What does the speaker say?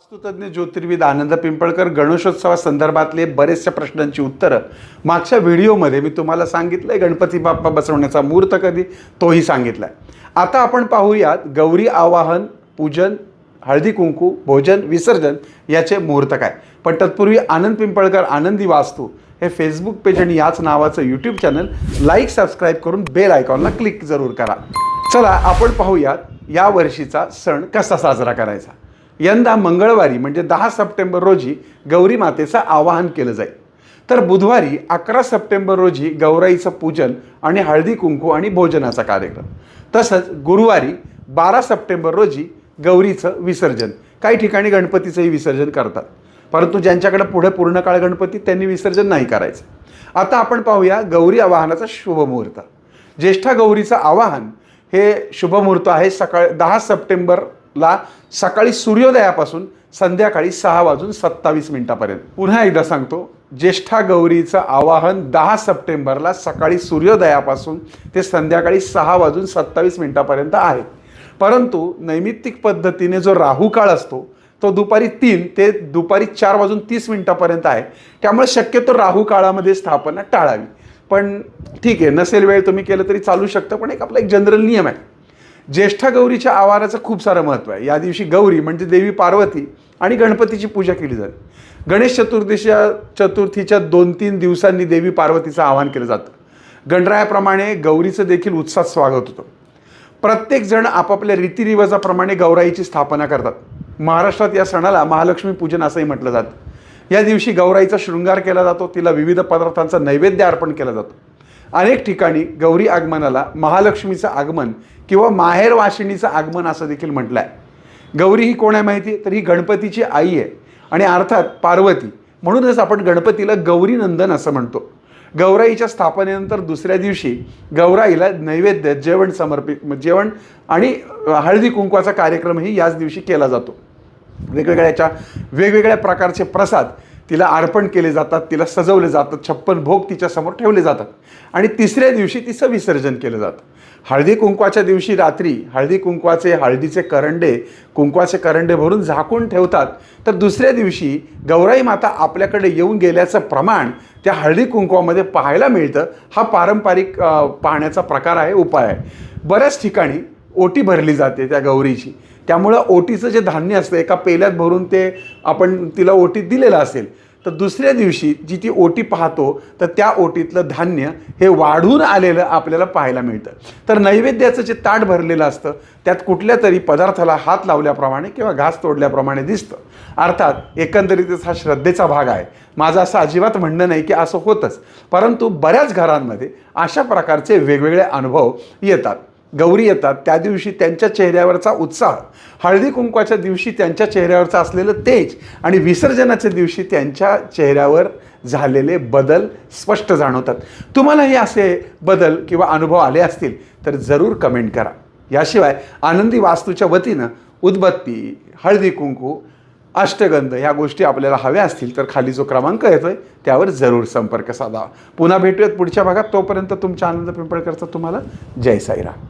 वास्तुतज्ञ ज्योतिर्विद आनंद पिंपळकर गणेशोत्सवासंदर्भातले बरेचशा प्रश्नांची उत्तरं. मागच्या व्हिडिओमध्ये मी तुम्हाला सांगितलं आहे गणपती बाप्पा बसवण्याचा मुहूर्त कधी? तोही सांगितलाय. आता आपण पाहूयात गौरी आवाहन पूजन हळदी कुंकू भोजन विसर्जन याचे मुहूर्त काय? पण तत्पूर्वी आनंद पिंपळकर आनंदी वास्तू हे फेसबुक पेज आणि याच नावाचं यूट्यूब चॅनल लाईक सबस्क्राईब करून बेल आयकॉनला क्लिक जरूर करा. चला आपण पाहूयात या वर्षीचा सण कसा साजरा करायचा? यंदा मंगळवारी म्हणजे दहा सप्टेंबर रोजी गौरी मातेचं आवाहन केलं जाईल. तर बुधवारी अकरा सप्टेंबर रोजी गौराईचं पूजन आणि हळदी कुंकू आणि भोजनाचा कार्यक्रम. तसंच गुरुवारी बारा सप्टेंबर रोजी गौरीचं विसर्जन. काही ठिकाणी गणपतीचंही विसर्जन करतात. परंतु ज्यांच्याकडे पुढे पूर्ण काळ गणपती त्यांनी विसर्जन नाही करायचं. आता आपण पाहूया गौरी आवाहनाचा शुभमुहूर्त. ज्येष्ठा गौरीचं आवाहन हे शुभमुहूर्त आहे सकाळ दहा सप्टेंबर ला सकाळी सूर्योदयापासून संध्याकाळी सहा वाजून सत्तावीस मिनिटापर्यंत. पुन्हा एकदा सांगतो ज्येष्ठा गौरीचं आवाहन दहा सप्टेंबरला सकाळी सूर्योदयापासून ते संध्याकाळी सहा वाजून सत्तावीस मिनिटापर्यंत आहे. परंतु नैमित्तिक पद्धतीने जो राहू काळ असतो तो दुपारी तीन ते दुपारी चार वाजून तीस मिनिटापर्यंत आहे. त्यामुळे शक्यतो राहू काळामध्ये स्थापना टाळावी. पण ठीक आहे नसेल वेळ तुम्ही केलं तरी चालू शकतं पण एक आपला एक जनरल नियम आहे. ज्येष्ठा गौरीच्या आवाराचं खूप सारं महत्त्व आहे. या दिवशी गौरी म्हणजे देवी पार्वती आणि गणपतीची पूजा केली जाते. गणेश चतुर्दशीच्या चतुर्थीच्या दोन तीन दिवसांनी देवी पार्वतीचं आवाहन केलं जातं. गणरायाप्रमाणे गौरीचं देखील उत्साहात स्वागत होतं. प्रत्येक जण आपापल्या रीतिरिवाजाप्रमाणे गौराईची स्थापना करतात. महाराष्ट्रात या सणाला महालक्ष्मी पूजन असंही म्हटलं जातं. या दिवशी गौराईचा शृंगार केला जातो. तिला विविध पदार्थांचा नैवेद्य अर्पण केला जातो. अनेक ठिकाणी गौरी आगमनाला महालक्ष्मीचं आगमन किंवा माहेर वाशिणीचं आगमन असं देखील म्हटलं आहे गौरी ही कोण आहे माहिती? आहे तर ही गणपतीची आई आहे. आणि अर्थात पार्वती. म्हणूनच आपण गणपतीला गौरी नंदन असं म्हणतो. गौराईच्या स्थापनेनंतर दुसऱ्या दिवशी गौराईला नैवेद्य जेवण समर्पित जेवण आणि हळदी कुंकवाचा कार्यक्रमही याच दिवशी केला जातो. वेगवेगळ्या याच्या वेगवेगळ्या प्रकारचे प्रसाद तिला अर्पण केले जातात तिला सजवले जातात छप्पन भोग तिच्यासमोर ठेवले जातात. आणि तिसऱ्या दिवशी तिचं विसर्जन केलं जातं. हळदी कुंकवाच्या दिवशी रात्री हळदी कुंकवाचे हळदीचे करंडे कुंकवाचे करंडे भरून झाकून ठेवतात. तर दुसऱ्या दिवशी गौराई माता आपल्याकडे येऊन गेल्याचं प्रमाण त्या हळदी कुंकवामध्ये पाहायला मिळतं. हा पारंपरिक पाहण्याचा प्रकार आहे उपाय आहे. बऱ्याच ठिकाणी ओटी भरली जाते त्या गौरीची. त्यामुळं ओटीचं जे धान्य असतं एका पेल्यात भरून ते आपण तिला ओटीत दिलेलं असेल तर दुसऱ्या दिवशी जी ती ओटी पाहतो तर त्या ओटीतलं धान्य हे वाढून आलेलं आपल्याला पाहायला मिळतं. तर नैवेद्याचं जे ताट भरलेलं असतं त्यात कुठल्या तरी पदार्थाला हात लावल्याप्रमाणे किंवा घास तोडल्याप्रमाणे दिसतं. अर्थात एकंदरीतच हा श्रद्धेचा भाग आहे. माझं असं अजिबात म्हणणं नाही की असं होतंच परंतु बऱ्याच घरांमध्ये अशा प्रकारचे वेगवेगळे अनुभव येतात. गौरी येतात त्या दिवशी त्यांच्या चेहऱ्यावरचा उत्साह. हळदी कुंकवाच्या दिवशी त्यांच्या चेहऱ्यावरचं असलेलं तेज आणि विसर्जनाच्या दिवशी त्यांच्या चेहऱ्यावर झालेले बदल स्पष्ट जाणवतात. तुम्हाला हे असे बदल किंवा अनुभव आले असतील तर जरूर कमेंट करा. याशिवाय आनंदी वास्तूच्या वतीनं उदबत्ती हळदी कुंकू अष्टगंध ह्या गोष्टी आपल्याला हव्या असतील तर खाली जो क्रमांक येतो आहे त्यावर जरूर संपर्क साधावा पुन्हा भेटूयात पुढच्या भागात. तोपर्यंत तुमच्या आनंद पिंपळकरचा तुम्हाला जय साईराम.